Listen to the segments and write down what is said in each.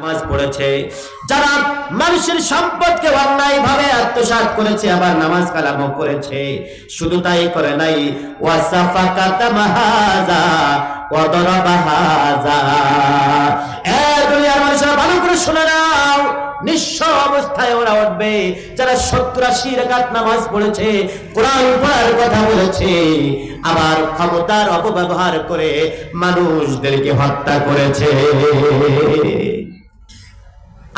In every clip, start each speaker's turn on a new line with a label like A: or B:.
A: নামাজ পড়েছে, যারা মানুষের সম্পদকে অন্যায় ভাবে আত্মসাৎ করেছে, আবার নামাজ কালামও করেছে। শুধু তাই করে নাই ভালো করে শুনে নাও, নিঃস্ব অবস্থায় ওরা উঠবে। যারা সত্তর আশি রাকাত নামাজ পড়েছে, কোরআন পড়ার কথা বলেছে, আবার ক্ষমতার অপব্যবহার করে মানুষদেরকে হত্যা করেছে।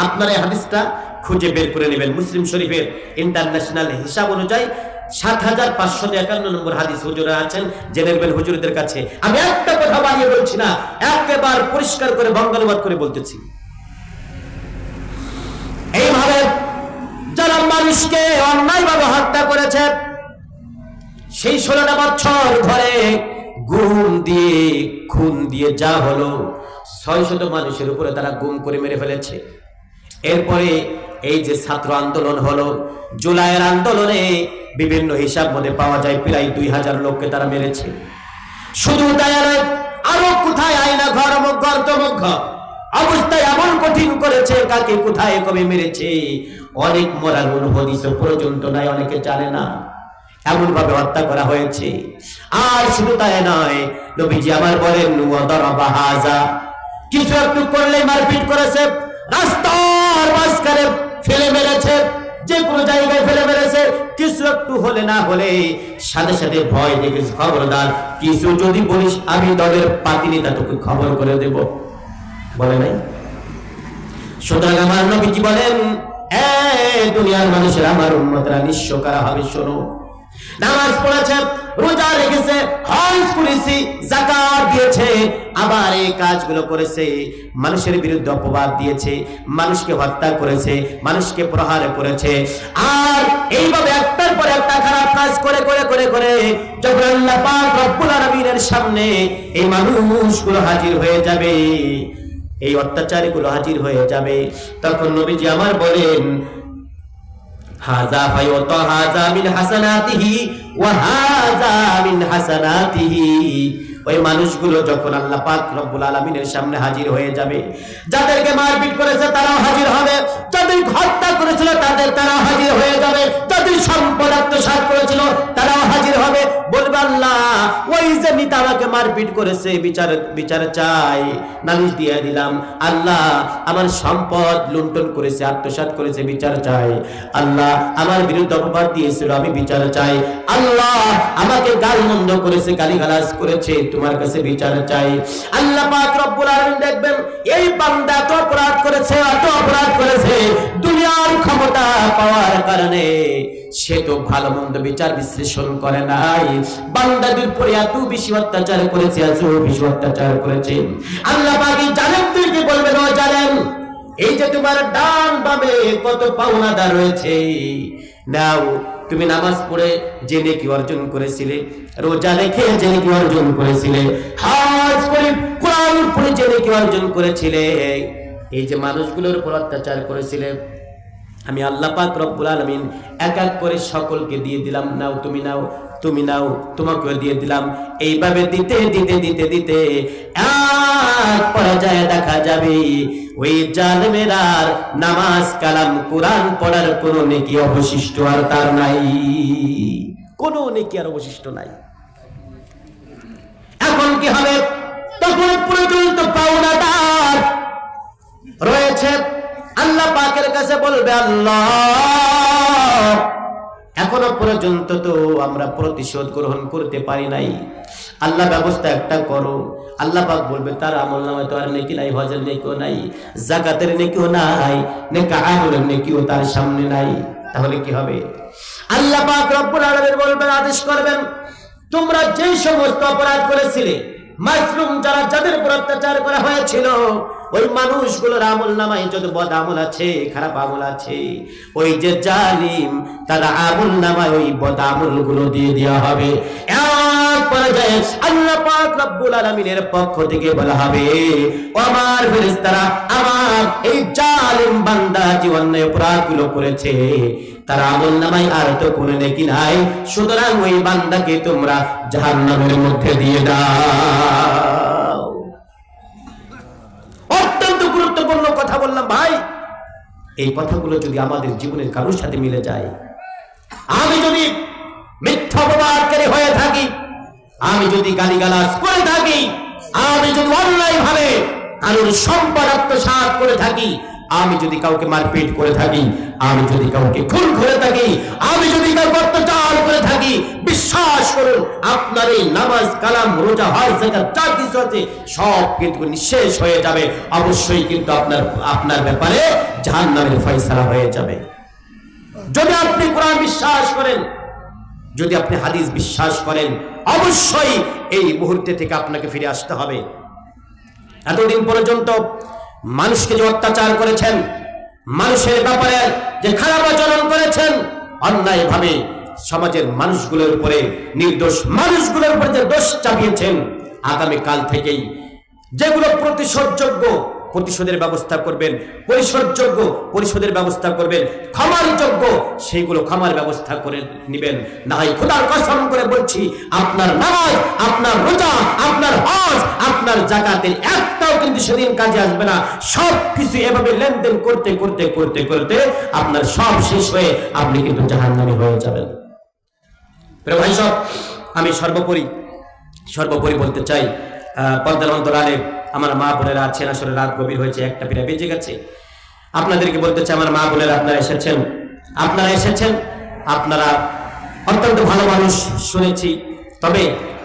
A: আপনারা হাদিসটা খুঁজে বের করে নেবেন। মুসলিম শরীফের ইন্টারন্যাশনাল হিসাব অনুযায়ী সাত হাজার পাঁচশো একান্ন নম্বর হাদিস হুজুরা আছেন। জেনে নেবেন হুজুরদের কাছে। আমি একটা কথা বানিয়ে বলছি না, একেবার পরিষ্কার করে বঙ্গানুবাদ করে বলতেছি। এইভাবে যারা মানুষকে অন্যায়ভাবে হত্যা করেছে, সেই ষোলোটা বছর ধরে গুম দিয়ে, খুন দিয়ে যা হলো ছয় শত মানুষের উপরে তারা গুম করে মেরে ফেলেছে। এরপরে এই যে ছাত্র আন্দোলন হলো, জুলাইয়ের আন্দোলনে বিভিন্ন হিসাব মধ্যে পাওয়া যায় প্রায় দুই হাজার লোককে তারা মেরেছে। শুধু তাই আরও কোথায় আয়না ঘর গর্ত মুখ অবস্থায় এমন কঠিন করেছে, কাকে কোথায় কবে মেরেছে? অনেক মরার অনুভূতি পর্যন্ত নাই, অনেকে জানে না। এমন ভাবে হত্যা করা হয়েছে। আর শুধু তাই নয়, নবীজি আমার বলেন কিছু একটু করলে মারপিট করেছে। রাস্তার মাঝখানে ফেলে মেরেছে, যে কোনো জায়গায় ফেলে মেরেছে, কিছু একটু হলে না হলে সাথে সাথে ভয় দেখিস খবরদার। কিছু যদি বলিস, আমি দলের পাতিনিতা তোকে খবর করে দেব। বলে নাই? সুতরাং আমার নবীজি বলেন? এ দুনিয়ার মানুষের, আমার উন্মতরা নিঃস্ব করা হবে, শোনো। নামাজ পড়েছে রোজা রেখেছে হজ করেছে, জাকাত দিয়েছে, আবার এই কাজগুলো করেছে, মানুষের বিরুদ্ধে অপবাদ দিয়েছে, মানুষকে হত্যা করেছে, মানুষকে প্রহার করেছে। আর এইভাবে একটার পর একটা খারাপ কাজ করে করে করে করে, যখন আল্লাহ পাক রব্বুল আলামিনের সামনে এই মানুষগুলো হাজির হয়ে যাবে, এই অত্যাচারীগুলো হাজির হয়ে যাবে, তখন নবীজি আমার বলেন হাজা ফায়ত হাজা মিন হাসানাতিহি, ওয়া হাজা মিন হাসানাতিহি। ওই মানুষগুলো যখন আল্লাহ পাক রব্বুল সামনে হাজির হয়ে যাবে, যাদেরকে মারপিট করেছে তারাও হাজির হবে, যাদের হত্যা করেছিল তাদের তারা হাজির হয়ে যাবে, যাদের সম্পদ করেছিল তারাও হাজির হবে। আল্লাহ, ওই যে আমাকে মারপিট করেছে, বিচার বিচার চাই। নালিশ দিয়ে দিলাম, আল্লাহ আমার সম্পদ লুণ্ঠন করেছে, আত্মসাৎ করেছে, বিচার চাই। আল্লাহ আমার বিরুদ্ধে অপবাদ দিয়েছিল, আমি বিচার চাই। আল্লাহ আমাকে গাল মন্দ করেছে, গালিগালাজ করেছে, তোমার কাছে বিচার চাই। আল্লাহ পাক রব্বুল আলামিন দেখবেন, এই বান্দা এত অপরাধ করেছে, এত অপরাধ করেছে, দুনিয়ার ক্ষমতা পাওয়ার কারণে। সে তো ভালো মন্দ বিচার বিশ্লেষণ করে নাই। বান্দাদের উপরে এত বেশি অত্যাচার করেছে, এত বেশি অত্যাচার করেছে। আল্লাহ পাকি জানেন তুই কি বলবেন, ও জানেন এই যে তোমার ডান বামে কত পাওনাদার রয়েছে, নাও, তুমি নামাজ পড়ে যে নেকি অর্জন করেছিলে, রোজা রেখে যে নেকি অর্জন করেছিলে, হাজ করে কোরআন পড়ে যে নেকি অর্জন করেছিলে? এই যে মানুষগুলোর উপর অত্যাচার করেছিলে আমি আল্লাহ পাক রব্বুল আলামিন এক এক করে সকলকে দিয়ে দিলাম, নাও তুমি নাও তুমি নাও, তোমাকেও দিয়ে দিলাম। এইভাবে দিতে দিতে দিতে দিতে এক পর্যায়ে দেখা যাবে, ওই জালেমের আর নামাজ কালাম, কোরআন পড়ার কোনো নেকি অবশিষ্ট আর তার নাই। কোনো নেকি আর অবশিষ্ট নাই। এখন কি হবে? তখন পর্যন্ত পাওনাদার রয়েছে আল্লাহ পাকের কাছে বলবে, আল্লাহ, এখনও পর্যন্ত তো আমরা প্রতিশোধ গ্রহণ করতে পারি নাই। আল্লাহ ব্যবস্থা একটা করো। আল্লাহ পাক বলবে, তার আমল নামায় তো আর নেকি নাই, হজের নেকিও নাই, জাকাতের নেকিও নাই, নেকা আমলের নেকিও তার সামনে নাই। তাহলে কি হবে? আল্লাহ পাক রব্বুল আলামিন বলবেন, আদেশ করবেন, তোমরা যে সমস্ত অপরাধ করেছিলে মাসরুম যারা, যাদের উপর অত্যাচার করা হয়েছিল ওই মানুষগুলোর আমল নামায় যত বদ আমল আছে, খারাপ আমল আছে, ওই যে জালিম তারা আমল নামায় ওই বদ আমলগুলো দিয়ে দেওয়া হবে করেছে। নামাই আর তো নেকি সুতরাং ওই বান্দাকে তোমরা জাহান্নামের মধ্যে দিয়ে দাও। গুরুত্বপূর্ণ কথা বললাম, ভাই। এই কথাগুলো যদি আমাদের জীবনের কারোর সাথে মিলে যায়, আমি যদি মিথ্যা অপবাদকারী হয়ে থাকি, আমি যদি গালিগালাজ করে থাকি, আমি যদি অন্যায় ভাবে কারোর সম্পদ আত্মসাত করে থাকি আমি যদি কাউকে মারপিট করে থাকি, আমি যদি কাউকে খুন করে থাকি, আমি যদি কাউকে অত্যাচার করে থাকি, বিশ্বাস করুন, আপনার এই নামাজ, কালাম, রোজা, হজ জাকাত যা কিছু আছে, সব কিন্তু নিঃশেষ হয়ে যাবে। অবশ্যই কিন্তু আপনার আপনার ব্যাপারে জাহান্নামের ফয়সালা হয়ে যাবে। যদি আপনি কোরআন বিশ্বাস করেন, যদি আপনি হাদিস বিশ্বাস করেন, অবশ্যই এই মুহূর্তে থেকে আপনাকে ফিরে আসতে হবে। এতদিন পর্যন্ত মানুষকে যে অত্যাচার করেছেন, মানুষের ব্যাপারে যে খারাপ আচরণ করেছেন, অন্যায়ভাবে সমাজের মানুষগুলোর উপরে, নির্দোষ মানুষগুলোর উপরে যে দোষ চাপিয়েছেন, আগামীকাল থেকেই যেগুলো প্রতিশোধযোগ্য, প্রতিশোধের ব্যবস্থা করবেন, পরিশোধযোগ্য, পরিশোধের ব্যবস্থা করবেন ক্ষমার যোগ্য সেইগুলো ক্ষমার ব্যবস্থা করে নেবেন। না হয় খোদার কসম করে বলছি, আপনার নামাজ, আপনার রোজা, আপনার হজ, আপনার জাকাতের একটাও কিন্তু সেদিন কাজে আসবে না। সব কিছু এভাবে লেনদেন করতে করতে করতে করতে আপনার সব শেষ হয়ে আপনি কিন্তু জাহান্নামী হয়ে যাবেন। ভাই সব, আমি সর্বোপরি সর্বোপরি বলতে চাই পর্দার অন্তরালে আমার মা বোনেরা আছেন, আসলে রাত গভীর হয়েছে, একটা পিঠা বেজে গেছে। আপনাদেরকে বলতে চাই, আমার মা বোনেরা, আপনারা এসেছেন? আপনারা এসেছেন? আপনারা অত্যন্ত ভালো মানুষ শুনেছি। তবে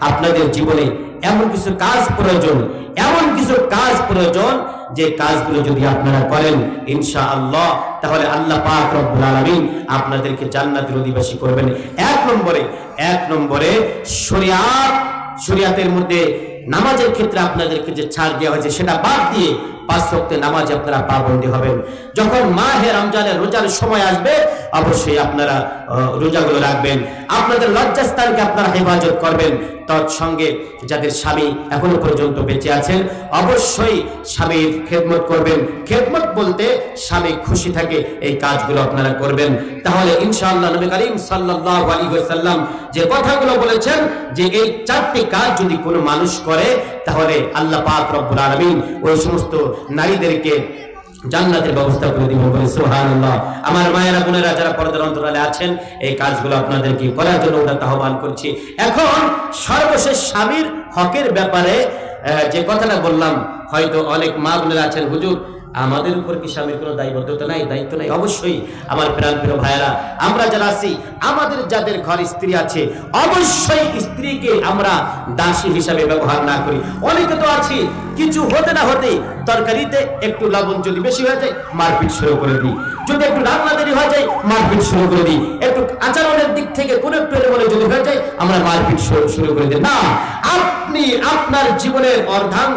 A: আপনাদের জীবনে এমন কিছু কাজ প্রয়োজন, এমন কিছু কাজ প্রয়োজন যে কাজগুলো যদি আপনারা করেন ইনশা আল্লাহ তাহলে আল্লাহ পাক রব্বুল আলামিন আপনাদেরকে জান্নাতের অধিবাসী করবেন। এক নম্বরে এক নম্বরে শরিয়াত, শরিয়াতের মধ্যে নামাজের ক্ষেত্রে আপনাদেরকে যে ছাড় দেওয়া হয়েছে, সেটা বাদ দিয়ে পাঁচ ওয়াক্তে নামাজে আপনারা পাবন্দী হবেন। যখন মাহে রমজানের রোজার সময় আসবে, অবশ্যই আপনারা রোজাগুলো রাখবেন। আপনাদের লজ্জাস্থানকে আপনারা হেফাজত করবেন। তৎসঙ্গে যাদের স্বামী এখনও পর্যন্ত বেঁচে আছেন, অবশ্যই স্বামীর খেদমত করবেন। খেদমত বলতে স্বামী খুশি থাকে, এই কাজগুলো আপনারা করবেন। তাহলে ইনশাআল্লাহ নবী করিম সাল্লাল্লাহু আলাইহি ওয়াসাল্লাম যে কথাগুলো বলেছেন, যে এই চারটি কাজ যদি কোনো মানুষ করে, তাহলে আল্লাহ পাক রব্বুল আলামিন ওই সমস্ত নারীদেরকে জান্নাতের ব্যবস্থা করে দিবেন বলে, সুবহানাল্লাহ। আমার মায়েরা, বোনেরা যারা পর্দার অন্তরালে আছেন, এই কাজগুলো আপনাদেরকে করার জন্য ওটা আহ্বান করছি। এখন সর্বশেষ স্বামীর হকের ব্যাপারে যে কথাটা বললাম, হয়তো অনেক মা বোনেরা আছেন, হুজুর, আমাদের উপর কি স্বামীর কোনো দায়বদ্ধতা নাই, দায়িত্ব নাই? অবশ্যই আমার প্রাণ প্রিয় ভাইয়েরা, আমরা যারা আছি, আমাদের যাদের ঘর স্ত্রী আছে, অবশ্যই স্ত্রীকে আমরা দাসী হিসাবে ব্যবহার না করি। অনেকে তো আছি, কিছু হতে না হতে তরকারিতে একটু লবণ যদি বেশি হয়ে যায়, মারপিট শুরু করে দিই। যদি একটু রান্না দেরি হয়ে যায়, মারপিট শুরু করে দিই। একটু আচরণের দিক থেকে কোনো একটু এলোমেলো যদি হয়ে যায়, আমরা মারপিট শুরু করে দিই। না, আপনি আপনার জীবনের অর্ধাং,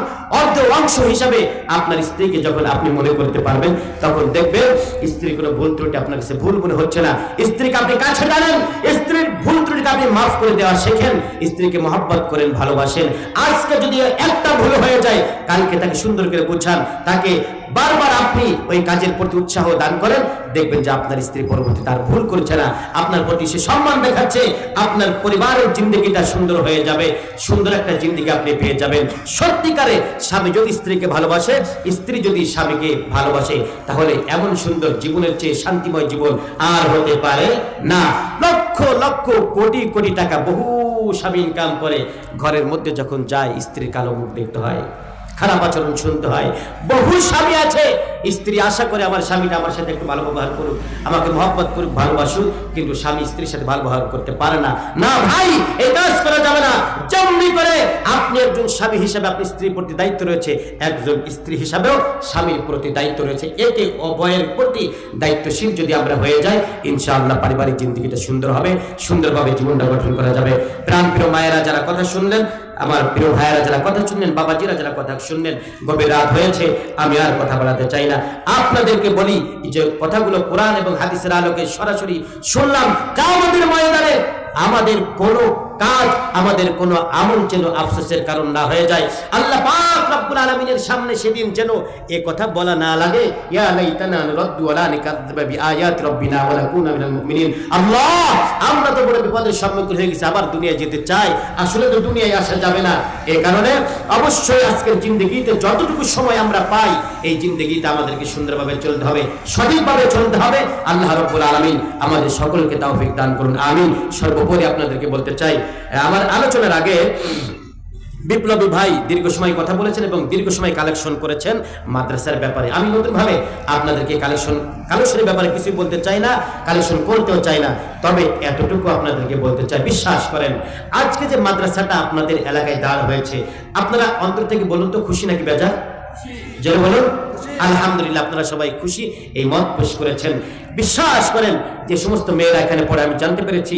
A: অর্ধ অংশ হিসাবে আপনার স্ত্রীকে যখন আপনি মনে করতে পারবেন, তখন দেখবেন স্ত্রীর কোনো ভুল ত্রুটি আপনার কাছে ভুল মনে হচ্ছে না। স্ত্রীকে আপনি কাছে টানেন, স্ত্রীর ভুল ত্রুটিকে আপনি মাফ করে দেওয়া শেখেন, স্ত্রীকে মহব্বত করেন, ভালোবাসেন। আজকে যদি একটা ভুল হয়ে যায়, কালকে তাকে সুন্দর করে বুঝান তাকে বারবার আপনি ওই কাজের প্রতি উৎসাহ দান করেন, দেখবেন যে আপনার স্ত্রী পরবর্তী তার ভুল করছে না। আপনার প্রতি সে সম্মান দেখাচ্ছে, আপনার পরিবারের জিন্দগিটা সুন্দর হয়ে যাবে, সুন্দর একটা জিন্দগি আপনি পেয়ে যাবেন। সত্যিকারে স্বামী যদি স্ত্রীকে ভালোবাসে, স্ত্রী যদি স্বামীকে ভালোবাসে, তাহলে এমন সুন্দর জীবনের চেয়ে শান্তিময় জীবন আর হতে পারে না। লক্ষ লক্ষ কোটি কোটি টাকা বহু স্বামী ইনকাম করে, ঘরের মধ্যে যখন যায়, স্ত্রীর কালো মুখ দেখতে হয়। খারাপ আচরণ শুনতে হয়। বহু স্বামী আছে স্ত্রী আশা করে আমার স্বামীটা আমার সাথে একটু ভালো ব্যবহার করুক, আমাকে মহব্বত করুক, ভালোবাসুক, কিন্তু স্বামী স্ত্রীর সাথে ভালো ব্যবহার করতে পারে না। না ভাই, এই কাজ করা যাবে না। যেমনি করে আপনি একজন স্বামী হিসাবে আপনি স্ত্রীর প্রতি দায়িত্ব রয়েছে, একজন স্ত্রী হিসাবেও স্বামীর প্রতি দায়িত্ব রয়েছে। একে অবয়ের প্রতি দায়িত্বশীল যদি আমরা হয়ে যাই, ইনশাআল্লাহ পারিবারিক জিন্দগিটা সুন্দর হবে, সুন্দরভাবে জীবনটা গঠন করা যাবে। প্রাণ প্রিয় মায়েরা যারা কথা শুনলেন, আমার প্রিয় ভাইয়েরা যারা কথা শুনলেন, বাবাজিরা যারা কথা শুনলেন, গভীর রাত হয়েছে, আমি আর কথা বলাতে চাই না আপনাদেরকে বলি যে কথাগুলো কোরআন এবং হাদিসের আলোকে সরাসরি শুনলাম। কামতের ময়দানে আমাদের কোনো কাজ, আমাদের কোনো আমল যেন আফসোসের কারণ না হয়ে যায়। আল্লাহ পাক রব্বুল সামনে সেদিন যেন এ কথা বলা না লাগে আমরা তো বড় বিপদের সম্মুখীন হয়ে গেছি, আবার দুনিয়ায় যেতে চাই। আসলে তো দুনিয়ায় আসা যাবে না। এই কারণে অবশ্যই আজকের জিন্দগিতে যতটুকু সময় আমরা পাই, এই জিন্দগিতে আমাদেরকে সুন্দরভাবে চলতে হবে, সঠিকভাবে চলতে হবে। আল্লাহ রব্বুল আলামিন আমাদের সকলকে তৌফিক দান করুন, আমিন। সর্বোপরি আপনাদেরকে বলতে চাই। আমার আলোচনার আগে বিপ্লবী ভাই দীর্ঘ সময় কথা বলেছেন এবং দীর্ঘ সময় কালেকশন করেছেন মাদ্রাসার ব্যাপারে। আমি নতুন ভাবে আপনাদেরকে কালেকশন কালেকশনের ব্যাপারে কিছু বলতে চাই না কালেকশন করতেও চাই না। তবে এতটুকু আপনাদেরকে বলতে চাই, বিশ্বাস করেন, আজকে যে মাদ্রাসাটা আপনাদের এলাকায় দাঁড় হয়েছে, আপনারা অন্তর থেকে বলুন তো, খুশি নাকি বেজার? জোরে বলুন। আলহামদুলিল্লাহ, আপনারা সবাই খুশি, এই মত পেশ করেছেন। বিশ্বাস করেন, যে সমস্ত মেয়েরা এখানে পড়ে, আমি জানতে পেরেছি